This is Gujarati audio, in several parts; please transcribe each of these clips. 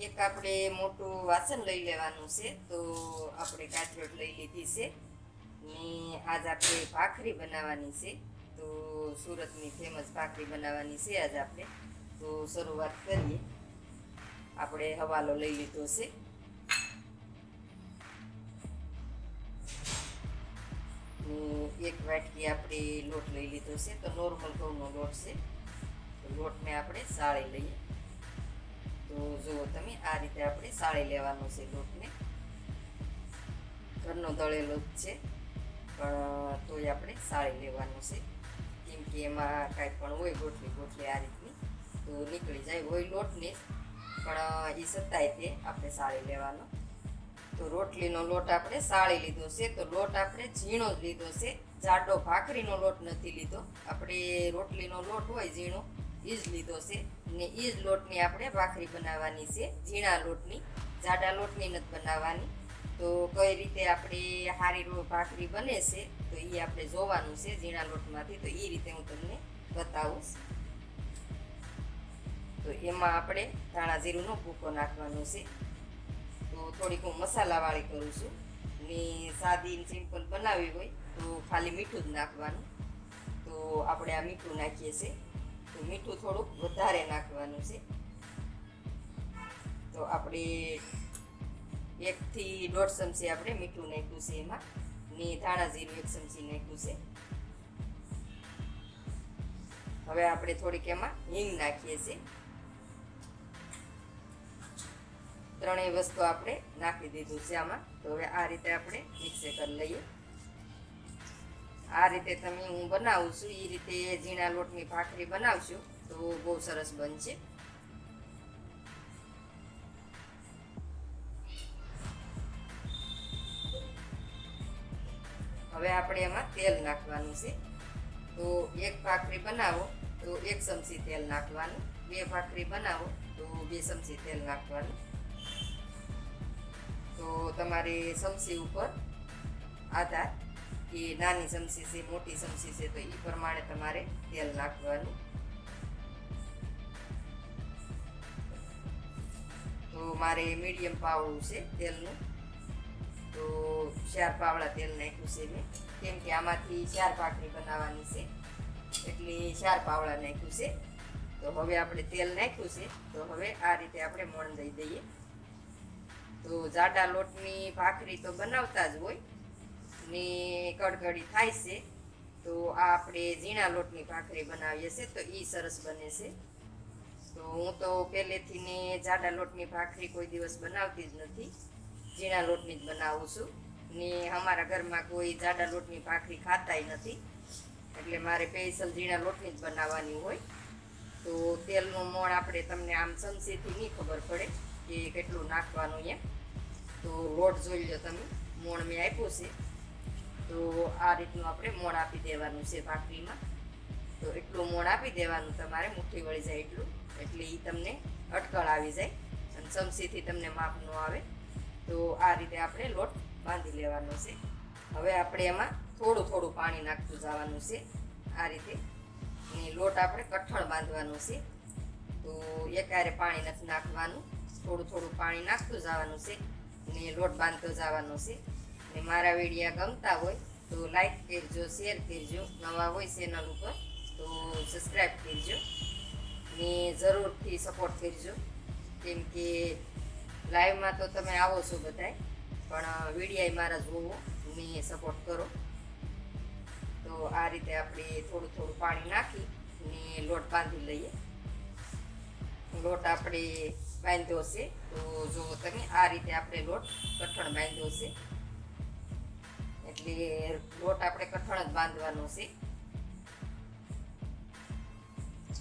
એક આપણે મોટું વાસણ લઈ લેવાનું છે, તો આપણે કાચરોટ લઈ લીધી છે. ને આજ આપણે ભાખરી બનાવવાની છે, તો સુરતની ફેમસ ભાખરી બનાવવાની છે આજ આપણે. તો શરૂઆત કરીએ. આપણે હવાલો લઈ લીધો છે. એક વાટકી આપણે લોટ લઈ લીધો છે, તો નોર્મલ ઘઉંનો લોટ છે. લોટને આપણે સાળી લઈએ. તો જુઓ તમે આ રીતે આપણે સાળી લેવાનો છે લોટને. ઘરનો દળેલો જ છે, પણ તોય આપણે સાળી લેવાનો છે. કેમ કે એમાં કાંઈ પણ હોય ગોઠલી ગોઠલી આ રીતની, તો નીકળી જાય હોય લોટને. પણ એ સતાય તે આપણે સાળી લેવાનો. તો રોટલીનો લોટ આપણે સાળી લીધો છે, તો લોટ આપણે ઝીણો જ લીધો છે. જાડો ભાખરીનો લોટ નથી લીધો. આપણે રોટલીનો લોટ હોય ઝીણો એ જ લીધો છે ને એ જ લોટની આપણે ભાખરી બનાવવાની છે. ઝીણા લોટની, જાડા લોટની નથી બનાવવાની. તો કઈ રીતે આપણે હારી ભાખરી બને છે તો એ આપણે જોવાનું છે ઝીણા લોટમાંથી. તો એ રીતે હું તમને બતાવું. તો એમાં આપણે ધાણા જીરુંનો ભૂકો નાખવાનો છે. તો થોડીક હું મસાલાવાળી કરું છું. ને સાદી સિમ્પલ બનાવવી હોય તો ખાલી મીઠું જ નાખવાનું. તો આપણે આ મીઠું નાખીએ છીએ. તો મીઠું થોડુંક વધારે નાખવાનું છે. તો આપણે એકથી દોઢ ચમચી આપણે મીઠું નાખ્યું છે એમાં. ને ધાણા જીરું એક ચમચી નાખ્યું છે. હવે આપણે થોડીક એમાં હિંગ નાખીએ છીએ. ત્રણેય વસ્તુ આપણે નાખી દીધું છે આમાં. તો હવે આ રીતે આપણે મિક્સે કરી લઈએ. આ રીતે તમે હું બનાવું છું એ રીતે ઝીણા લોટની ભાખરી બનાવશો તો બહુ સરસ બનશે. હવે આપણે એમાં તેલ નાખવાનું છે. તો એક ભાખરી બનાવો, તો એક ચમચી તેલ નાખવાનું. બે ભાખરી બનાવો, તો બે ચમચી તેલ નાખવાનું. તો તમારે ચમચી ઉપર આધાર કે નાની ચમચી છે, મોટી ચમચી છે, તો એ પ્રમાણે તમારે તેલ નાખવાનું. તો મારે મીડિયમ પાવડું છે તેલનું. તો ચાર પાવડા તેલ નાખ્યું છે મેં. કેમ કે આમાંથી ચાર ભાખરી બનાવવાની છે, એટલે ચાર પાવડા નાખ્યું છે. તો હવે આપણે તેલ નાખ્યું છે, તો હવે આ રીતે આપણે મોણ દઈ દઈએ. તો જાડા લોટની ભાખરી તો બનાવતા જ હોય ને કડઘડી થાય છે, તો આ આપણે ઝીણા લોટની ભાખરી બનાવીએ છીએ, તો એ સરસ બને છે. તો હું તો પહેલેથી ને જાડા લોટની ભાખરી કોઈ દિવસ બનાવતી જ નથી, ઝીણા લોટની જ બનાવું છું. ને અમારા ઘરમાં કોઈ જાડા લોટની ભાખરી ખાતાય નથી, એટલે મારે પેસલ ઝીણા લોટની જ બનાવવાની હોય. તો તેલનું મોણ આપણે તમને આમ ચમચીથી નહીં ખબર પડે કે કેટલું નાખવાનું એમ. તો લોટ જોઈ લો તમે, મોણ મેં આપ્યું છે. તો આ રીતનું આપણે મોણ આપી દેવાનું છે ભાખરીમાં. તો એટલું મોણ આપી દેવાનું, તમારે મુઠ્ઠી વળી જાય એટલું, એટલે એ તમને અટકળ આવી જાય અને ચમચીથી તમને માપ ન આવે. તો આ રીતે આપણે લોટ બાંધી લેવાનો છે. હવે આપણે એમાં થોડું થોડું પાણી નાખતું જવાનું છે. આ રીતે ને લોટ આપણે કઠણ બાંધવાનો છે. તો એકારે પાણી નથી નાખવાનું, થોડું થોડું પાણી નાખતું જવાનું છે ને લોટ બાંધતો જવાનો છે. ને મારા વિડીયા ગમતા હોય તો લાઈક કરજો શેર કરજો, નવા હોય ચેનલ ઉપર તો સબસ્ક્રાઈબ કરજો ને જરૂરથી સપોર્ટ કરજો. કેમ કે લાઈવમાં તો તમે આવો છો બધાય, પણ વિડીયા મારા જોવો ને સપોર્ટ કરો. તો આ રીતે આપણે થોડું થોડું પાણી નાખી ને લોટ બાંધી લઈએ. લોટ આપણે બાંધ્યો છે, તો જો તમે આ રીતે આપણે લોટ કઠણ બાંધ્યો છે. એટલે લોટ આપણે કઠણ જ બાંધવાનો છે.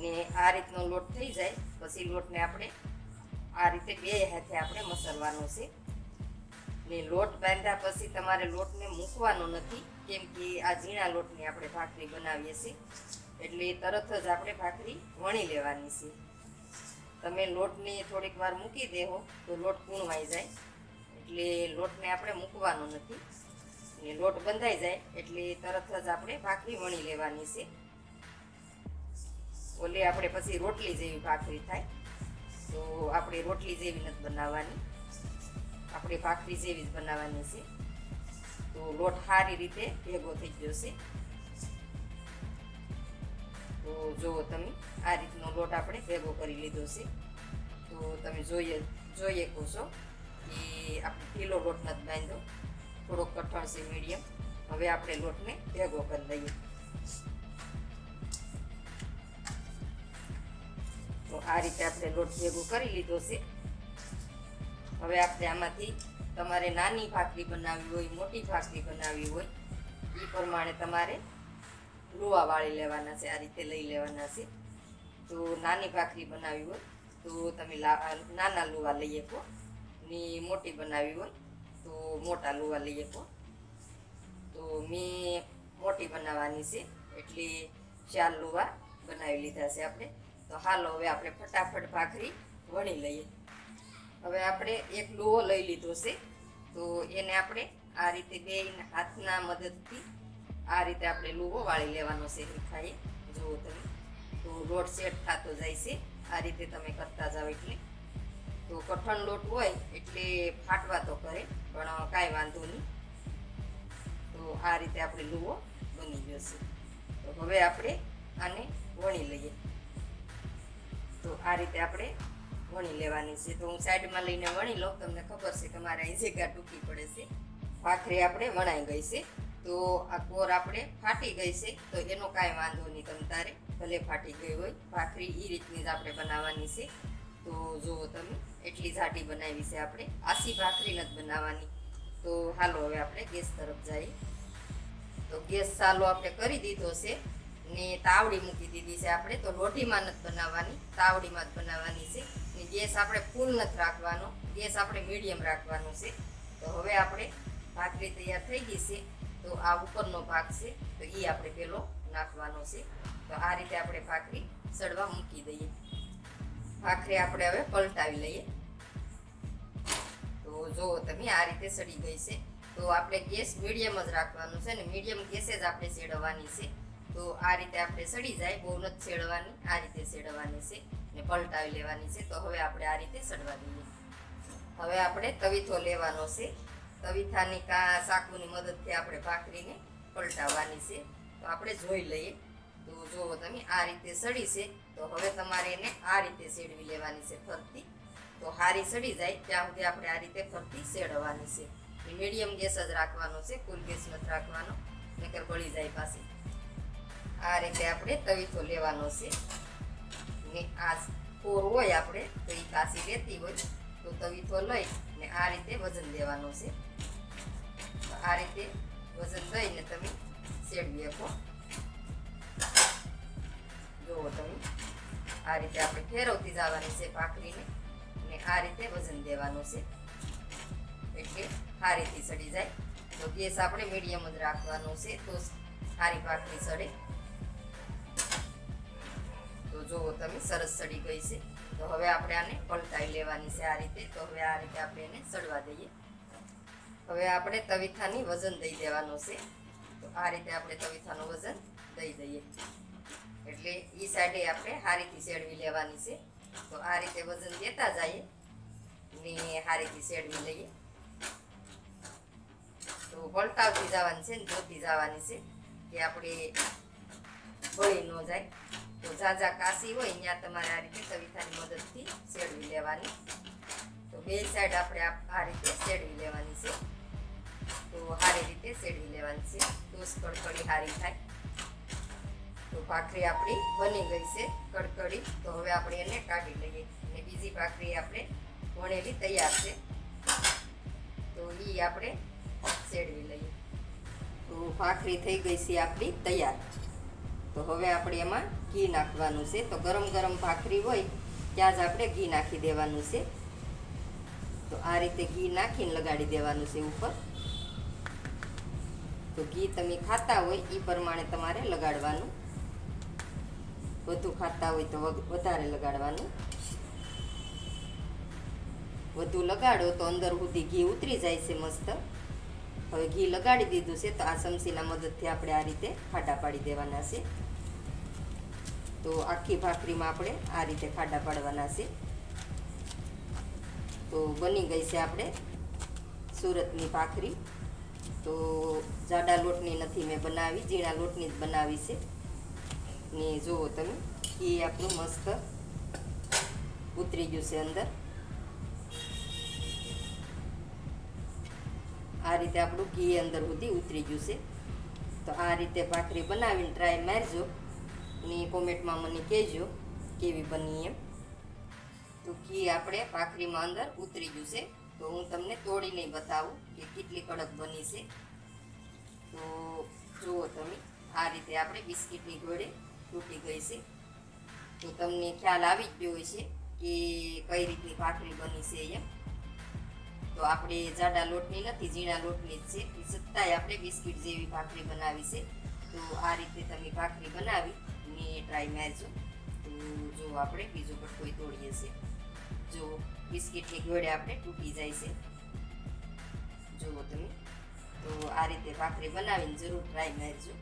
ને આ રીતનો લોટ થઈ જાય, પછી લોટને આપણે આ રીતે બે હાથે આપણે મસળવાનો છે. ને લોટ બાંધ્યા પછી તમારે લોટને મૂકવાનો નથી, કેમ કે આ ઝીણા લોટની આપણે ભાખરી બનાવીએ છીએ. એટલે તરત જ આપણે ભાખરી વણી લેવાની છે. તમે લોટને થોડીક વાર મૂકી દેવો તો લોટ કૂણવાઈ જાય. એટલે લોટને આપણે મૂકવાનો નથી. ને લોટ બંધાઈ જાય એટલે તરત જ આપણે ભાખરી વણી લેવાની છે. ઓલી આપણે પછી રોટલી જેવી ભાખરી થાય, તો આપણે રોટલી જેવી નથી બનાવવાની. આપણે ભાખરી જેવી જ બનાવવાની છે. તો લોટ સારી રીતે ભેગો થઈ ગયો છે. તો જુઓ તમે આ રીતનો લોટ આપણે ભેગો કરી લીધો છે. તો તમે જોઈએ જોઈએ કહો છો કે આપણે ઢીલો લોટ નથી બાંધ્યો. થોડોક કઠણ મીડિયમ. હવે આપણે લોટને ભેગો કરી દઈએ તો આ રીતે આપણે લોટ ભેગો કરી લીધો છે. હવે આપણે આમાંથી તમારે નાની ભાખરી બનાવવી હોય, મોટી ભાખરી બનાવવી હોય, એ પ્રમાણે તમારે લોવા વાળી લેવાના છે, આ રીતે લઈ લેવાના છે. તો નાની ભાખરી બનાવવી હોય, તો તમે નાના લુવા લઈ શકો. ને મોટી બનાવવી હોય તો મોટા લુવા લઈએ તો તો મેં મોટી બનાવવાની છે, એટલે ચાર લુવા બનાવી લીધા છે આપણે. તો હાલો હવે આપણે ફટાફટ ભાખરી વણી લઈએ. હવે આપણે એક લુવો લઈ લીધો છે, તો એને આપણે આ રીતે બે હાથના મદદથી આ રીતે આપણે લુવો વાળી લેવાનો છે રીખાએ જુઓ તમે. તો રોડ સેટ થતો જાય છે. આ રીતે તમે કરતા જાઓ એટલે. તો કઠણ લોટ હોય એટલે ફાટવા તો કરે, પણ કાંઈ વાંધો નહીં. તો આ રીતે આપણે લુવો બની છે તો હવે આપણે આને વણી લઈએ. તો આ રીતે આપણે વણી લેવાની છે. તો હું સાઈડમાં લઈને વણી લઉં, તમને ખબર છે કે મારે અહીં જગ્યા ટૂંકી પડે છે. ભાખરી આપણે વણાઈ ગઈ છે. તો આ કોર આપણે ફાટી ગઈ છે, તો એનો કાંઈ વાંધો નહીં તમ તારે. ભલે ફાટી ગઈ હોય. ભાખરી એ રીતની જ આપણે બનાવવાની છે. તો જુઓ તમે. એટલી જાડી બનાવી છે આપણે. આસી ભાખરી નથી બનાવવાની. તો હાલો હવે આપણે ગેસ તરફ જઈએ. તો ગેસ ચાલુ આપણે કરી દીધો છે ને તાવડી મૂકી દીધી છે આપણે. તો લોઢીમાં નથી બનાવવાની, તાવડીમાં જ બનાવવાની છે. ને ગેસ આપણે ફૂલ નથી રાખવાનો, ગેસ આપણે મીડિયમ રાખવાનો છે. તો હવે આપણે ભાખરી તૈયાર થઈ ગઈ છે. તો આ ઉપરનો ભાગ છે, તો એ આપણે પેલો નાખવાનો છે. તો આ રીતે આપણે ભાખરી સડવા મૂકી દઈએ. ભાખરી આપણે હવે પલટાવી લઈએ. તો જુઓ તમે આ રીતે સડી ગઈ છે, તો આપણે ગેસ મીડિયમ જ રાખવાનું છે ને મીડિયમ ગેસે જ આપણે સેડવાની છે. તો આ રીતે આપણે સડી જાય, બહુ નથી સેડવાની આ રીતે સેડવાની છે ને પલટાવી લેવાની છે. તો હવે આપણે આ રીતે સડવા દઈએ. હવે આપણે તવીથો લેવાનો છે. તવીથાની કા સાકુની મદદથી આપણે ભાખરીને પલટાવવાની છે. તો આપણે જોઈ લઈએ. તો જુઓ તમે આ રીતે સડી છે તો હવે તમારે એને આ રીતે સેડવી લેવાની છે ફરતી. તો હારી સડી જાય, ત્યાં સુધી આપણે આ રીતે ફરતી સેડવાની છે. મીડિયમ ગેસ જ રાખવાનો છે ફૂલ ગેસ નથી રાખવાનો નકર બળી જાય પાછી. આ રીતે આપણે તવીથો લેવાનો છે. ને આ કોર હોય આપણે, તો એ કાશી લેતી હોય. તો તવીથો લઈ ને આ રીતે વજન દેવાનું છે. આ રીતે વજન લઈને તમે શેડવી શકો. જુઓ તમે. આ રીતે આપણે ફેરવતી જવાની છે ભાખરીને ને આ રીતે વજન દેવાનું છે. એટલે સારીથી સડી જાય. તો ગેસ આપણે મીડિયમ જ રાખવાનો છે, તો સારી ભાખરી સડે. તો જુઓ તમે, સરસ સડી ગઈ છે. તો હવે આપણે આને પલટાઈ લેવાની છે આ રીતે. તો હવે આ રીતે આપણે એને સડવા દઈએ. હવે આપણે તવીથાની વજન દઈ દેવાનું છે. તો આ રીતે આપણે તવીથાનું વજન દઈ દઈએ. એટલે એ સાઈડે આપણે હારીથી શેડવી લેવાની છે. તો આ રીતે વજન દેતા જઈએ ને હારીથી શેડવી લઈએ. તો પલટાવતી જવાની છે ને જોતી જવાની છે કે આપણે બળી ન જાય. તો ઝાઝા કાશી હોય ત્યાં તમારે આ રીતે કવિતાની મદદથી શેડવી લેવાની. તો બે સાઈડ આપણે આ રીતે શેડવી લેવાની છે. તો સારી રીતે શેડવી લેવાની છે. દોષ કડકડી સારી થાય. ભાખરી આપણી બની ગઈ છે કડકડી. તો હવે આપણે એને કાઢી લઈએ. અને બીજી ભાખરી આપણે વણેલી તૈયાર છે. તો એ આપણે શેડવી લઈએ. તો ભાખરી થઈ ગઈ છે આપણી તૈયાર. તો હવે આપણે એમાં ઘી નાખવાનું છે. તો ગરમ ગરમ ભાખરી હોય ત્યાં જ આપણે ઘી નાખી દેવાનું છે. તો આ રીતે ઘી નાખીને લગાડી દેવાનું છે ઉપર. તો ઘી તમે ખાતા હોય એ પ્રમાણે તમારે લગાડવાનું. વધુ ખાતા હોય તો વધારે લગાડવાનું. વધુ લગાડો તો અંદર સુધી ઘી ઉતરી જાય છે મસ્ત. હવે ઘી લગાડી દીધું છે તો આ ચમચીના મદદથી આપણે આ રીતે ખાડા પાડી દેવાના છે. તો આખી ભાખરીમાં આપણે આ રીતે ખાડા પાડવાના છે. તો બની ગઈ છે આપણે સુરતની ભાખરી. તો જાડા લોટની નથી મેં બનાવી, ઝીણા લોટની જ બનાવી છે. ને જુઓ તમે એ આપણું મસ્ત ઉતરી ગયું છે અંદર. આ રીતે આપણું ઘી અંદર સુધી ઉતરી ગયું છે. તો આ રીતે ભાખરી બનાવીને ટ્રાય મારજો ને કોમેન્ટમાં મને કહેજો કેવી બની એમ. તો ઘી આપણે ભાખરીમાં અંદર ઉતરી ગયું છે. તો હું તમને તોડીને બતાવું કે કેટલી કડક બની છે. તો જુઓ તમે, આ રીતે આપણે બિસ્કિટની ગોળે તૂટી ગઈ છે. તો તમને ખ્યાલ આવી ગયો હશે કે કઈ રીતની ભાખરી બની છે એમ. તો આપણે જાડા લોટની નથી, ઝીણા લોટની જ છે. એ છતાંય આપણે બિસ્કિટ જેવી ભાખરી બનાવી છે. તો આ રીતે તમે ભાખરી બનાવી ને ટ્રાય મારજો. તો જો આપણે બીજો કોઈ તોડીએ છે જો બિસ્કિટની ગોળે આપણે તૂટી જાય છે. જુઓ તમે. તો આ રીતે ભાખરી બનાવીને જરૂર ટ્રાય મારજો.